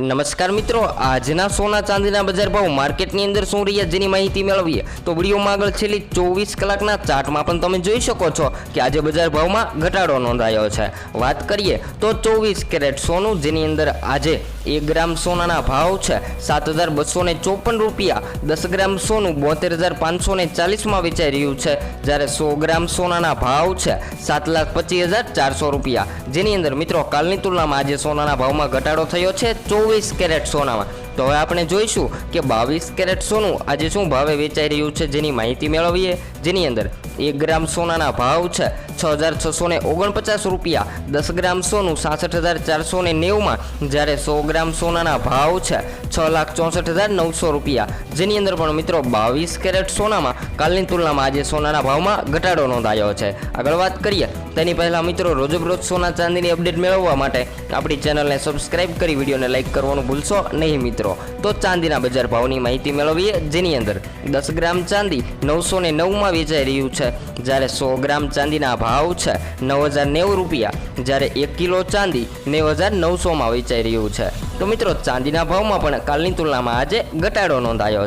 નમસ્કાર મિત્રો, આજના સોના ચાંદીના બજાર ભાવ માર્કેટની અંદર શું રહ્યા જેની માહિતી મેળવીએ, તો વિડીયોમાં આગળ છેલ્લી ચોવીસ કલાકના ચાર્ટમાં પણ તમે જોઈ શકો છો કે આજે બજાર ભાવમાં ઘટાડો નોંધાયો છે. વાત કરીએ તો ચોવીસ કેરેટ સોનું, જેની અંદર આજે એક ગ્રામ સોનાના ભાવ છે, સાત હજાર બસો ને ચોપન રૂપિયા. દસ ગ્રામ સોનું બોતેર હજાર પાંચસો ને ચાલીસમાં વેચાઈ રહ્યું છે. જ્યારે સો ગ્રામ સોનાના ભાવ છે, સાત લાખ પચીસ હજાર ચારસો રૂપિયા. જેની અંદર મિત્રો, કાલની તુલનામાં આજે સોનાના ભાવમાં ઘટાડો થયો છે, ચોવીસ કેરેટ સોનામાં. તો હવે આપણે જોઈશું કે બાવીસ કેરેટ સોનું આજે શું ભાવે વેચાઈ રહ્યું છે જેની માહિતી મેળવીએ. જેની અંદર એક ગ્રામ સોનાના ભાવ છે છ હજાર છસો ને ઓગણપચાસ રૂપિયા દસ ગ્રામ સોનું સાસઠ હજાર ચારસો ને નેવુંમાં, જ્યારે સો ગ્રામ સોનાના ભાવ છે છ લાખ ચોસઠ હજાર નવસો રૂપિયા. જેની અંદર પણ મિત્રો બાવીસ કેરેટ સોનામાં, કાલની તુલનામાં આજે સોનાના ભાવમાં ઘટાડો નોંધાયો છે. આગળ વાત કરીએ, તેની પહેલાં મિત્રો રોજબરોજ સોના ચાંદીની અપડેટ મેળવવા માટે આપણી ચેનલને સબસ્ક્રાઇબ કરી વિડીયોને લાઇક કરવાનું ભૂલશો નહીં મિત્રો. તો ચાંદીના બજાર ભાવની માહિતી મેળવીએ, જેની અંદર દસ ગ્રામ ચાંદી નવસો ને નવમાં વેચાઈ રહ્યું છે. જ્યારે સો ગ્રામ ચાંદીના ભાવ છે નવ હજાર નેવું રૂપિયા. જ્યારે એક કિલો ચાંદી નેવ હજાર નવસોમાં વેચાઈ રહ્યું છે. તો મિત્રો, ચાંદીના ભાવમાં પણ કાલની તુલનામાં આજે ઘટાડો નોંધાયો